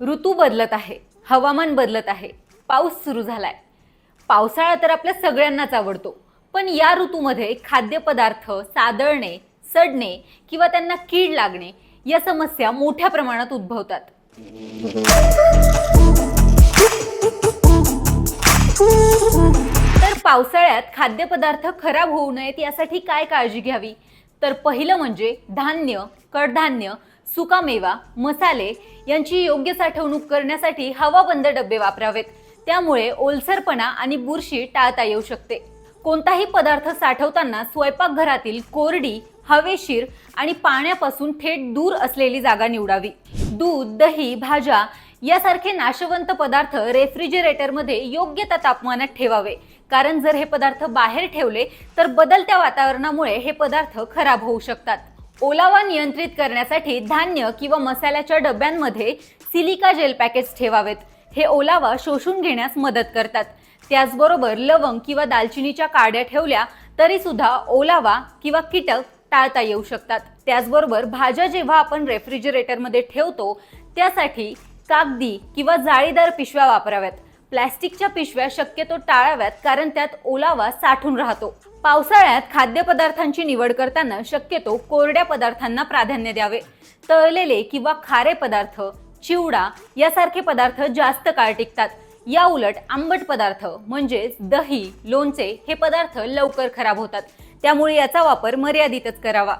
ऋतू बदलत आहे हवामान बदलत आहे पाऊस सुरू झालाय. पावसाळा तर आपल्या सगळ्यांनाच आवडतो पण या ऋतूमध्ये खाद्यपदार्थ सादळणे सडणे किंवा त्यांना कीड लागणे या समस्या मोठ्या प्रमाणात उद्भवतात. तर पावसाळ्यात खाद्यपदार्थ खराब होऊ नयेत यासाठी काय काळजी घ्यावी? तर पहिलं म्हणजे धान्य कडधान्य सुकामेवा मसाले यांची योग्य साठवणूक करण्यासाठी हवाबंद डबे वापरावेत. त्यामुळे ओलसरपणा आणि बुरशी टाळता येऊ शकते. कोणताही पदार्थ साठवताना स्वयंपाकघरातील कोरडी हवेशीर आणि पाण्यापासून थेट दूर असलेली जागा निवडावी. दूध दही भाज्या यासारखे नाशवंत पदार्थ रेफ्रिजरेटरमध्ये योग्य त्या तापमानात ठेवावे. कारण जर हे पदार्थ बाहेर ठेवले तर बदलत्या वातावरणामुळे हे पदार्थ खराब होऊ शकतात. ओलावा नियंत्रित करण्यासाठी धान्य किंवा मसाल्याच्या डब्यांमध्ये सिलिका जेल पॅकेट्स ठेवावेत. हे ओलावा शोषून घेण्यास मदत करतात. त्याचबरोबर लवंग किंवा दालचिनीच्या काड्या ठेवल्या तरी सुद्धा ओलावा किंवा कीटक टाळता येऊ शकतात. त्याचबरोबर भाज्या जेव्हा आपण रेफ्रिजरेटरमध्ये ठेवतो त्यासाठी कागदी किंवा जाळीदार पिशव्या वापराव्यात. प्लॅस्टिकच्या पिशव्या शक्यतो टाळाव्यात कारण त्यात ओलावा साठून राहतो. पावसाळ्यात खाद्यपदार्थांची निवड करताना शक्यतो कोरड्या पदार्थांना प्राधान्य द्यावे. तळलेले किंवा खारे पदार्थ चिवडा यासारखे पदार्थ जास्त काळ टिकतात. या उलट आंबट पदार्थ म्हणजेच दही लोणचे हे पदार्थ लवकर खराब होतात. त्यामुळे याचा वापर मर्यादितच करावा.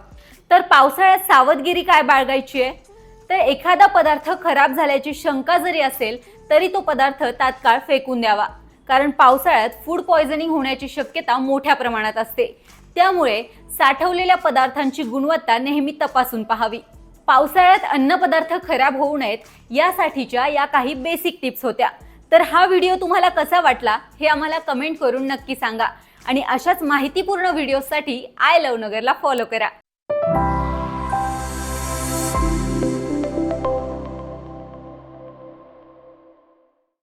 तर पावसाळ्यात सावधगिरी काय बाळगायची आहे? तर एखादा पदार्थ खराब झाल्याची शंका जरी असेल तरी तो पदार्थ तात्काळ फेकून द्यावा. कारण पावसाळ्यात फूड पॉयझनिंग होण्याची शक्यता मोठ्या प्रमाणात असते. त्यामुळे साठवलेल्या पदार्थांची गुणवत्ता नेहमी तपासून पाहावी. पावसाळ्यात अन्नपदार्थ खराब होऊ नयेत यासाठीच्या या काही बेसिक टिप्स होत्या. तर हा व्हिडिओ तुम्हाला कसा वाटला हे आम्हाला कमेंट करून नक्की सांगा. आणि अशाच माहितीपूर्ण व्हिडिओसाठी आय लव नगरला फॉलो करा.